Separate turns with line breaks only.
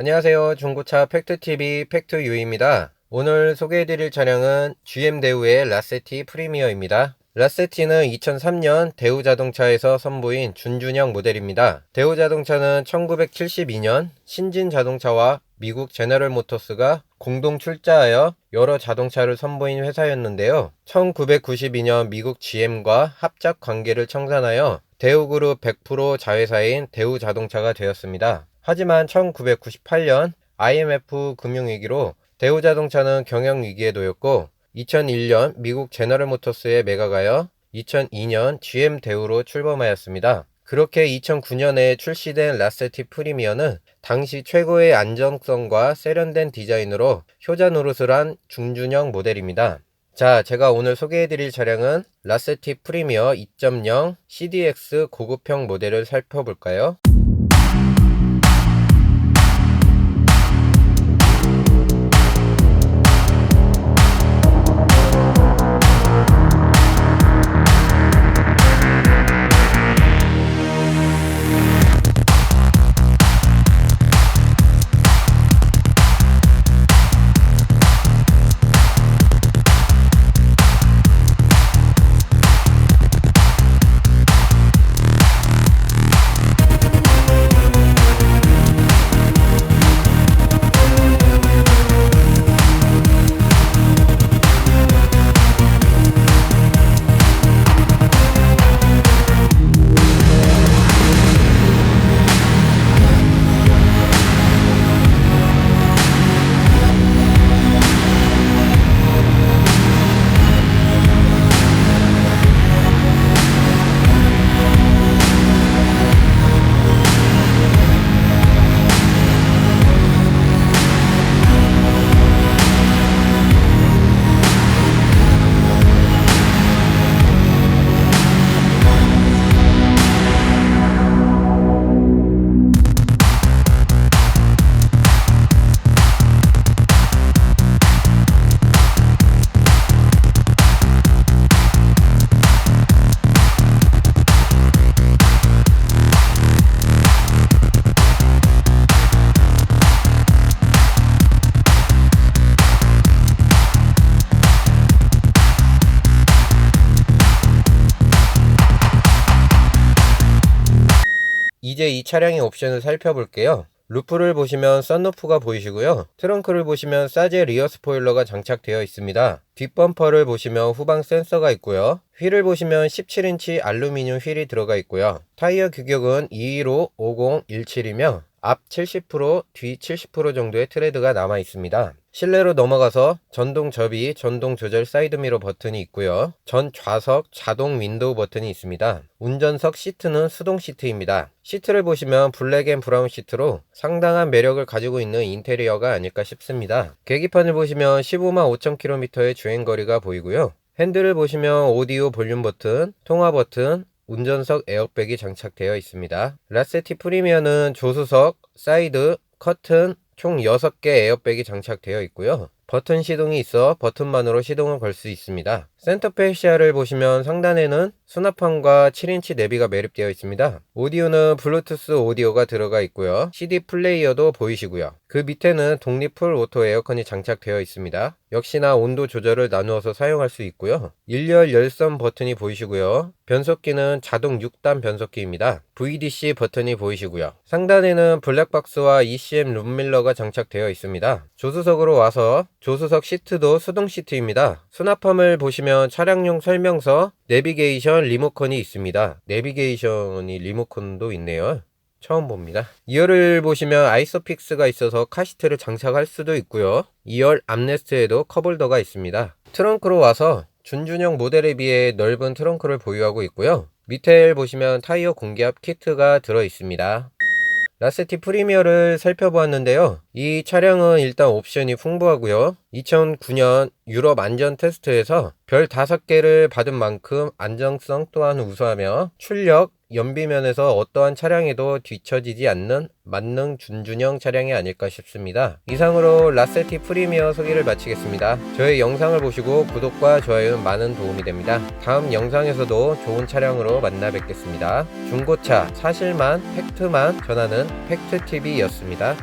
안녕하세요. 중고차 팩트TV 팩트유입니다. 오늘 소개해드릴 차량은 GM 대우의 라세티 프리미어입니다. 라세티는 2003년 대우자동차에서 선보인 준준형 모델입니다. 대우자동차는 1972년 신진 자동차와 미국 제너럴 모터스가 공동 출자하여 여러 자동차를 선보인 회사였는데요. 1992년 미국 GM과 합작 관계를 청산하여 대우그룹 100% 자회사인 대우자동차가 되었습니다. 하지만 1998년 IMF 금융위기로 대우자동차는 경영위기에 놓였고 2001년 미국 제너럴 모터스에 매각하여 2002년 GM 대우로 출범하였습니다. 그렇게 2009년에 출시된 라세티 프리미어는 당시 최고의 안정성과 세련된 디자인으로 효자 노릇을 한 중준형 모델입니다. 자, 제가 오늘 소개해드릴 차량은 라세티 프리미어 2.0 CDX 고급형 모델을 살펴볼까요? 이제 이 차량의 옵션을 살펴볼게요. 루프를 보시면 썬루프가 보이시고요. 트렁크를 보시면 사제 리어 스포일러가 장착되어 있습니다. 뒷범퍼를 보시면 후방 센서가 있고요. 휠을 보시면 17인치 알루미늄 휠이 들어가 있고요. 타이어 규격은 215 50 17이며 앞 70%, 뒤 70% 정도의 트레드가 남아 있습니다. 실내로 넘어가서 전동 접이, 전동 조절 사이드미러 버튼이 있고요. 전 좌석 자동 윈도우 버튼이 있습니다. 운전석 시트는 수동 시트입니다. 시트를 보시면 블랙 앤 브라운 시트로 상당한 매력을 가지고 있는 인테리어가 아닐까 싶습니다. 계기판을 보시면 15만 5천 킬로미터의 주행거리가 보이고요. 핸들을 보시면 오디오 볼륨 버튼, 통화 버튼, 운전석 에어백이 장착되어 있습니다. 라세티 프리미어는 조수석, 사이드, 커튼, 총 6개 에어백이 장착되어 있고요. 버튼 시동이 있어 버튼만으로 시동을 걸 수 있습니다. 센터페 시야를 보시면 상단에는 수납판과 7인치 내비가 매립되어 있습니다. 오디오는 블루투스 오디오가 들어가 있고요. CD 플레이어도 보이시고요. 그 밑에는 독립 풀 오토 에어컨이 장착되어 있습니다. 역시나 온도 조절을 나누어서 사용할 수 있고요. 일열 열선 버튼이 보이시고요. 변속기는 자동 6단 변속기입니다. VDC 버튼이 보이시고요. 상단에는 블랙박스와 ECM 룸밀러가 장착되어 있습니다. 조수석으로 와서 조수석 시트도 수동 시트입니다. 수납함을 보시면 차량용 설명서, 내비게이션 리모컨이 있습니다. 내비게이션이 리모컨도 있네요. 처음 봅니다. 2열을 보시면 아이소픽스가 있어서 카시트를 장착할 수도 있고요. 2열 암레스트에도 컵홀더가 있습니다. 트렁크로 와서 준준형 모델에 비해 넓은 트렁크를 보유하고 있고요. 밑에 보시면 타이어 공기압 키트가 들어 있습니다. 라세티 프리미어를 살펴보았는데요. 이 차량은 일단 옵션이 풍부하고요. 2009년 유럽 안전 테스트에서 별 5개를 받은 만큼 안정성 또한 우수하며 출력, 연비면에서 어떠한 차량에도 뒤처지지 않는 만능 준준형 차량이 아닐까 싶습니다. 이상으로 라세티 프리미어 소개를 마치겠습니다. 저의 영상을 보시고 구독과 좋아요는 많은 도움이 됩니다. 다음 영상에서도 좋은 차량으로 만나 뵙겠습니다. 중고차 사실만 팩트만 전하는 팩트TV였습니다.